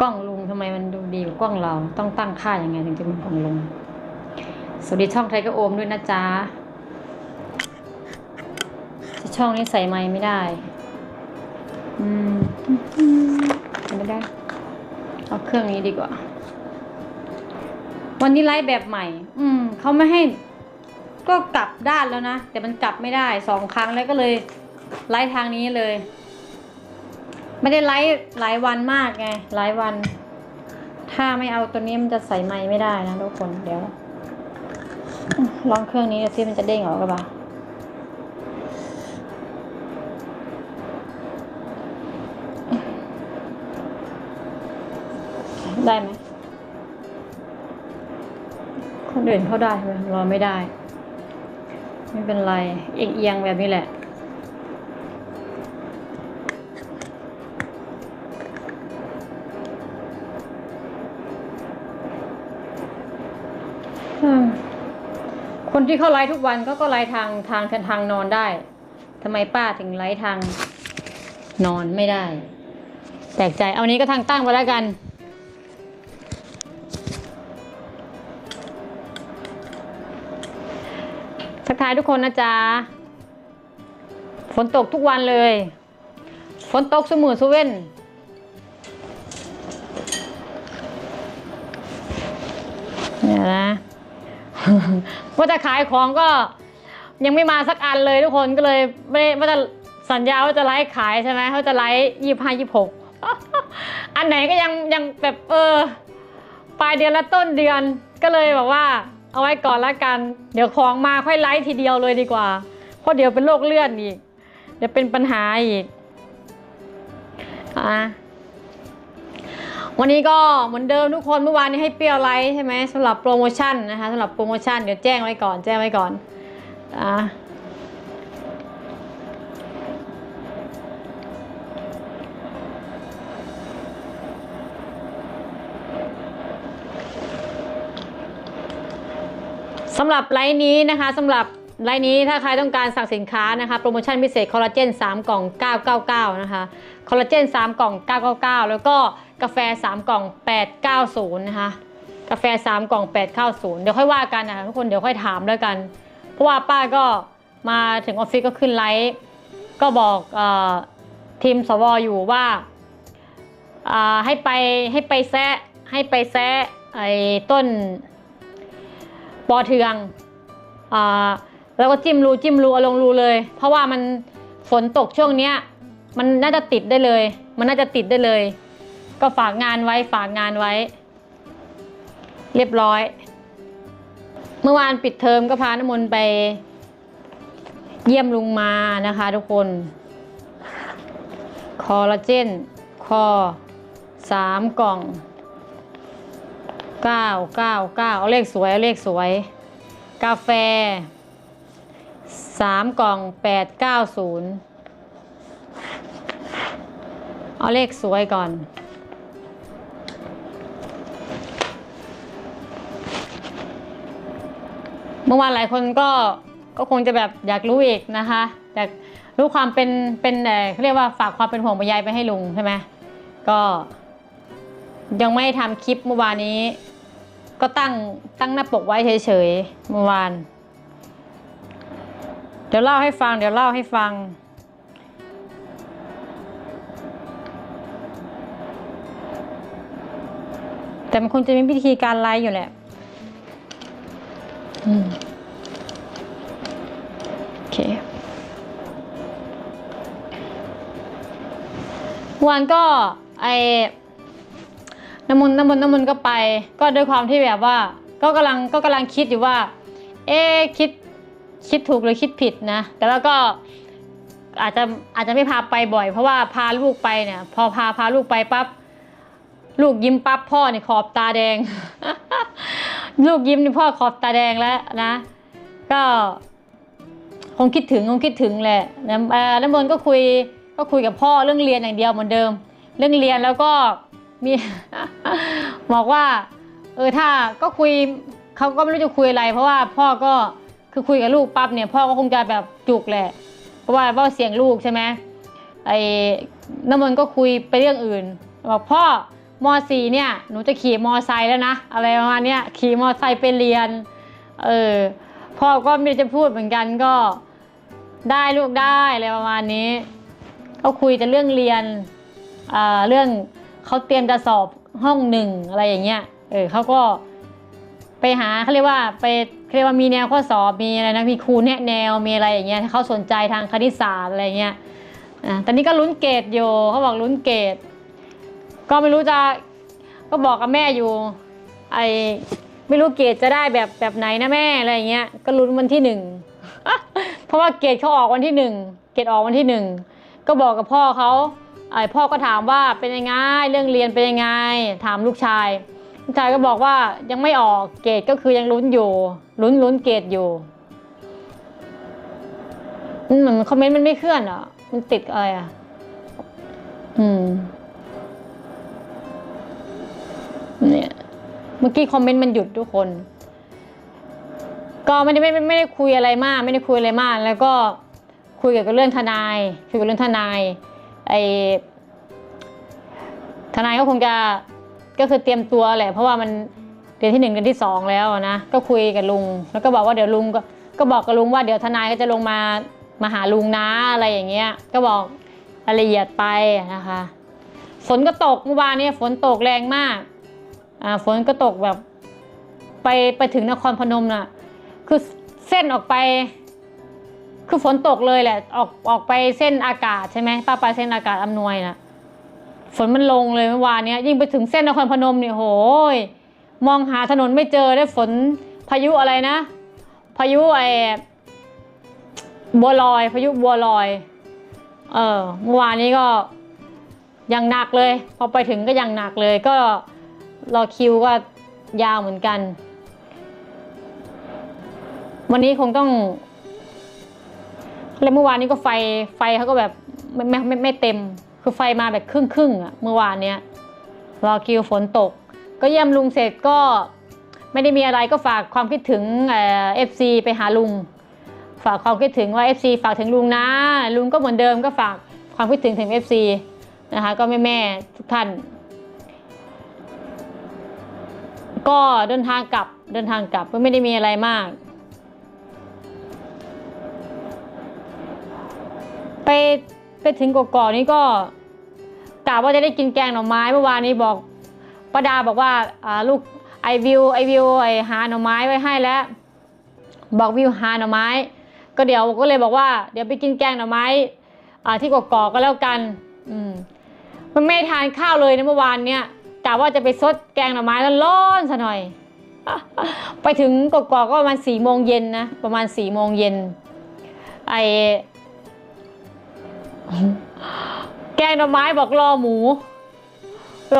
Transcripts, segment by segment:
กล้องลุงทำไมมันดูดีกว่ากล้องเราต้องตั้งค่ายังไงถึงจะเป็นของลุงสวัสดีช่องไทยก็โอมด้วยนะจ๊ะช่องนี้ใส่ไม้ไม่ได้ อืมไม่ได้ เอาเครื่องนี้ดีกว่า วันนี้ไลฟ์แบบใหม่ อืมเขาไม่ให้ ก็กลับด้านแล้วนะ แต่มันกลับไม่ได้สองครั้งแล้วก็เลย ไลฟ์ทางนี้เลย ไม่ได้ไลฟ์หลายวันมากไง หลายวัน ถ้าไม่เอาตัวนี้มันจะใส่ไม้ไม่ได้นะทุกคน เดี๋ยว ลองเครื่องนี้ดูซิมันจะเด้งออกหรือเปล่าได้ไหมคนอื่นเขาได้ไหมเราไม่ได้ ไม่เป็นไร เอียงเอียงๆแบบนี้แหละ คนที่เข้าไลฟ์ทุกวันก็ก็ไลฟ์ทางทางทางนอนได้ทำไมป้าถึงไลฟ์ทางนอนไม่ได้ แปลกใจ เอานี้ก็ทางตั้งไปแล้วกันทักทายทุกคนนะจ๊ะ ฝนตกทุกวันเลย ฝนตกสมือสุเว่นเนี่ยนะ ว่าจะขายของก็ยังไม่มาสักอันเลยทุกคนก็เลยไม่ได้ว่าจะสัญญาว่าจะไลฟ์ขายใช่ไหมเขาจะไลฟ์ยี่ห้ายี่หกอันไหนก็ยังยังแบบเออปลายเดือนและต้นเดือนก็เลยแบบว่า เอาไว้ก่อนละกัน เดี๋ยวของมาค่อยไลฟ์ทีเดียวเลยดีกว่าเพราะเดี๋ยวเป็นโรคเลื่อนอีกเดี๋ยวเป็นปัญหาอีกอะ วันนี้ก็เหมือนเดิมทุกคนเมื่อวานนี้ให้เปรี้ยวไลฟ์ใช่ไหมสำหรับโปรโมชั่นนะคะสำหรับโปรโมชั่นเดี๋ยวแจ้งไว้ก่อนแจ้งไว้ก่อนอะสำหรับไลน์นี้นะคะสำหรับ ไลน์นี้ถ้าใครต้องการสั่งสินค้านะคะ โปรโมชั่นพิเศษคอลลาเจน 3 กล่อง 999 นะคะ คอลลาเจน 3 กล่อง 999 แล้วก็กาแฟ 3 กล่อง 890 นะคะ กาแฟ 3 กล่อง 890 เดี๋ยวค่อยว่ากันนะทุกคนเดี๋ยวค่อยถามแล้วกัน เพราะว่าป้าก็มาถึงออฟฟิศก็ขึ้นไลฟ์ก็บอกออทีมสวอยู่ว่าให้ไปให้ไปแซะให้ไปแซะไอ้ต้นปอเทืองอ่า แล้วก็จิ้มรูจิ้มรูเอาลงรูเลย เพราะว่ามันฝนตกช่วงเนี้ย มันน่าจะติดได้เลย มันน่าจะติดได้เลย ก็ฝากงานไว้ฝากงานไว้ เรียบร้อย เมื่อวานปิดเทอมก็พาน้ำมนต์ไป เยี่ยมลุงมานะคะ ทุกคน คอลลาเจน คอสามกล่องเก้าเก้าเก้าเอาเลขสวยเอาเลขสวย กาแฟ สามกล่องแปดเก้าศูนย์เอาเลขสวยก่อนเมื่อวานหลายคนก็ก็คงจะแบบอยากรู้อีกนะคะอยากรู้ความเป็นเป็นเอ่อเขาเรียกว่าฝากความเป็นห่วงเป็นใยไปให้ลุงใช่ไหมก็ยังไม่ทำคลิปเมื่อวานนี้ ก็ตั้งตั้งหน้าปกไว้เฉยๆเมื่อวาน เดี๋ยวเล่าให้ฟัง เดี๋ยวเล่าให้ฟัง แต่มันคงจะมีวิธีการไลฟ์อยู่แหละอืมโอเควานก็ไอน้ำมนต์น้ำมนต์น้ำมนต์ก็ไป ก็ด้วยความที่แบบว่า ก็กำลังก็กำลังคิดอยู่ว่า เอ๊คิด คิดถูกหรือคิดผิดนะ แต่แล้วก็อาจจะอาจจะไม่พาไปบ่อย เพราะว่าพาลูกไปเนี่ย พอพาพาลูกไปปั๊บลูกยิ้มปั๊บพ่อเนี่ยขอบตาแดง ลูกยิ้มนี่พ่อขอบตาแดงแล้วนะ ก็คงคิดถึงคงคิดถึงแหละนะเอ่อน้ำมนต์ก็คุยก็คุยกับพ่อเรื่องเรียนอย่างเดียวเหมือนเดิม เรื่องเรียนแล้วก็มีบอกว่า เออถ้าก็คุยเขาก็ไม่รู้จะคุยอะไร เพราะว่าพ่อก็ คือคุยกับลูกปั๊บเนี่ยพ่อก็คงจะแบบจุกแหละ เพราะว่าเพราเสียงลูกใช่ไหมไอ้น้ำมนต์ก็คุยไปเรื่องอื่นบอกพ่อมสี่เนี่ยหนูจะขี่มอไซค์แล้วนะอะไรประมาณเนี้ยขี่มอไซค์ไปเรียนเออพ่อก็ไม่ได้จะพูดเหมือนกันก็ได้ลูกได้อะไรประมาณนี้ก็คุยแต่เรื่องเรียนอ่าเรื่องเขาเตรียมจะสอบห้องหนึ่งอะไรอย่างเงี้ยเออเขาก็ไปหาเขาเรียกว่าไป เรียกว่ามีแนวข้อสอบมีอะไรนะมีครูแนะแนวมีอะไรอย่างเงี้ยเขาสนใจทางคณิตศาสตร์อะไรเงี้ยอ่าตอนนี้ก็ลุ้นเกรดอยู่เขาบอกลุ้นเกรดก็ไม่รู้จะก็บอกกับแม่อยู่ไอไม่รู้เกรดจะได้แบบแบบไหนนะแม่อะไรเงี้ยก็ลุ้นวันที่หนึ่งเพราะว่าเกรดเขาออกวันที่หนึ่งเกรดออกวันที่หนึ่งก็บอกกับพ่อเขาไอพ่อก็ถามว่าเป็นยังไงเรื่องเรียนเป็นยังไง ถามลูกชาย ชายก็บอกว่ายังไม่ออกเกรดก็คือยังลุ้นอยู่ลุ้นลุ้นเกรดอยู่เหมือนคอมเมนต์มันไม่เคลื่อนเหรอมันติดอะไรอะ อืม เนี่ย เมื่อกี้คอมเมนต์มันหยุดทุกคน ก็ไม่ได้ไม่ไม่ไม่ได้คุยอะไรมาก ไม่ได้คุยอะไรมาก แล้วก็คุยเกี่ยวกับเรื่องทนายคุยกับเรื่องทนาย ไอทนายก็คงจะ ก็คือเตรียมตัวแหละ เพราะว่ามันเดือนที่หนึ่งเดือนที่สองแล้วนะ ก็คุยกับลุง แล้วก็บอกว่าเดี๋ยวลุงก็ก็บอกกับลุงว่าเดี๋ยวทนายก็จะลงมามาหาลุงนะอะไรอย่างเงี้ย ก็บอกรายละเอียดไปนะคะ ฝนก็ตกเมื่อวานนี้ฝนตกแรงมากอ่าฝนก็ตกแบบไปไปถึงนครพนมน่ะคือเส้นออกไป คือฝนตกเลยแหละ ออกออกไปเส้นอากาศใช่ไหมป้าไปเส้นอากาศอำนวยน่ะ ฝนมันลงเลยเมื่อวานเนี้ยยิ่งไปถึงเส้นนครพนมเนี่ยโหยมองหาถนนไม่เจอได้ฝนพายุอะไรนะ พายุไอ้บัวลอย พายุบัวลอย เออเมื่อวานนี้ก็ยังหนักเลย พอไปถึงก็ยังหนักเลย ก็รอคิวก็ยาวเหมือนกัน วันนี้คงต้องแล้วเมื่อวานนี้ก็ไฟไฟเขาก็แบบไม่ไม่ไม่ไม่เต็ม คือไฟมาแบบครึ่งครึ่งอะเมื่อวานเนี้ยรอคิวฝนตก ก็เยี่ยมลุงเสร็จก็ไม่ได้มีอะไรก็ฝากความคิดถึงเอฟซีไปหาลุง ฝากความคิดถึงว่า FC ฝากถึงลุงนะ ลุงก็เหมือนเดิมก็ฝากความคิดถึงถึง FC นะคะก็แม่แม่ทุกท่าน ก็เดินทางกลับเดินทางกลับก็ไม่ได้มีอะไรมาก ไป ไปถึงกกอกนี่ก็กะว่าจะได้กินแกงหน่อไม้เมื่อวานนี้บอกป้าดาบอกว่าลูกไอวิวไอวิวไอหาหน่อไม้ไว้ให้แล้ว บอกวิวหาหน่อไม้ ก็เดี๋ยวก็เลยบอกว่า เดี๋ยวไปกินแกงหน่อไม้อ่าที่กกอกก็แล้วกัน อืมมันไม่ทานข้าวเลยนะเมื่อวานเนี้ยกะว่าจะไปซดแกงหน่อไม้แล้วร้อนๆซะหน่อย ไปถึงกกอกก็ประมาณสี่โมงเย็นนะประมาณสี่โมงเย็นไอ แกงหน่อไม้บอกรอหมู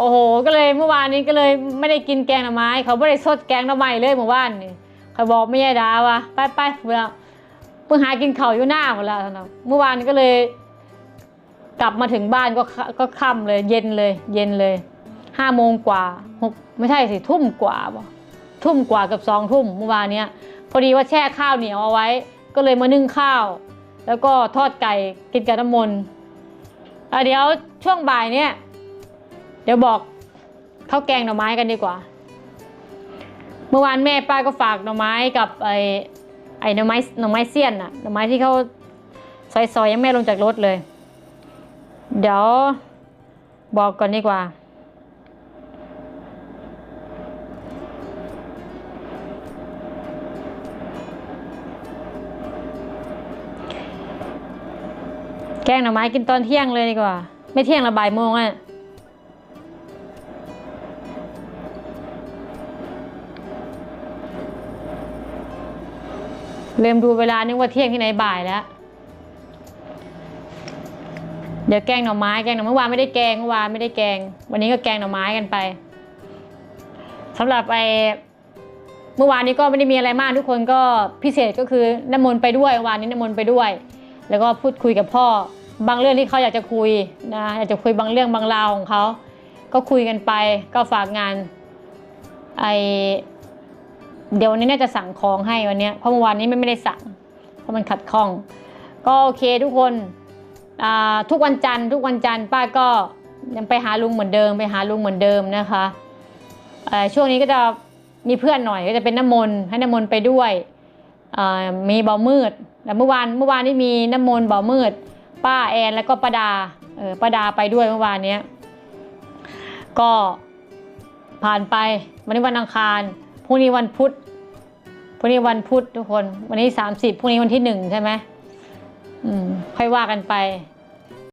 โอ้โห ก็เลยเมื่อวานนี้ก็เลยไม่ได้กินแกงหน่อไม้ เขาไม่ได้ซดแกงหน่อไม้เลยเมื่อวานนี่เขาบอกไม่ใช่ดาวะไปไปเมื่อเพิ่งหากินข้าวอยู่หน้าหมดแล้วนะเมื่อวานก็เลย กลับมาถึงบ้านก็ก็ค่ำเลย เย็นเลย เย็นเลยห้าโมงกว่าหกไม่ใช่สิทุ่มกว่าบ่ทุ่มกว่ากับสองทุ่มเมื่อวานเนี้ยพอดีว่าแช่ข้าวเหนียวเอาไว้ ก็เลยมานึ่งข้าว แล้วก็ทอดไก่กินกับน้ำมนต์อะเดี๋ยวช่วงบ่ายเนี่ย เดี๋ยวบอกข้าวแกงหน่อไม้กันดีกว่า เมื่อวานแม่ป้าก็ฝากหน่อไม้กับไอ้ไอ้หน่อไม้หน่อไม้เสี้ยนน่ะหน่อไม้ที่เขาซอยๆยังแม่ลงจากรถเลย เดี๋ยวบอกก่อนดีกว่า แกงหน่อไม้กินตอนเที่ยงเลยดีกว่า ไม่เที่ยงละบ่ายโมงอะเริ่มดูเวลานึกว่าเที่ยงที่ไหนบ่ายแล้ว เดี๋ยวแกงหน่อไม้แกงหน่อเมื่อวานไม่ได้แกงเมื่อวานไม่ได้แกง วันนี้ก็แกงหน่อไม้กันไปสำหรับไอเมื่อวานนี้ก็ไม่ได้มีอะไรมากทุกคนก็พิเศษก็คือน้ำมนต์ไปด้วยเมื่อวานนี้น้ำมนต์ไปด้วย แล้วก็พูดคุยกับพ่อ บางเรื่องที่เขาอยากจะคุยนะอยากจะคุยบางเรื่องบางราวของเขา ก็คุยกันไปก็ฝากงานไอเดี๋ยววันนี้น่าจะสั่งของให้วันนี้เพราะเมื่อวานนี้ไม่ได้สั่ง เพราะมันขัดข้อง ก็โอเคทุกคนทุกวันจันทร์ทุกวันจันทร์ป้าก็ยังไปหาลุงเหมือนเดิม ไปหาลุงเหมือนเดิมนะคะช่วงนี้ก็จะมีเพื่อนหน่อยก็จะเป็นน้ำมนต์ให้น้ำมนต์ไปด้วยมีเบามืด แล้วเมื่อวานเมื่อวานนี้มีน้ำมนต์บ่อมืด ป้าแอนแล้วก็ป้าดาเออป้าดาไปด้วยเมื่อวานเนี้ยก็ผ่านไปวันนี้วันอังคารพรุ่งนี้วันพุธพรุ่งนี้วันพุธทุกคน วันนี้30พรุ่งนี้วันที่หนึ่งใช่ไหมอืมค่อยว่ากันไป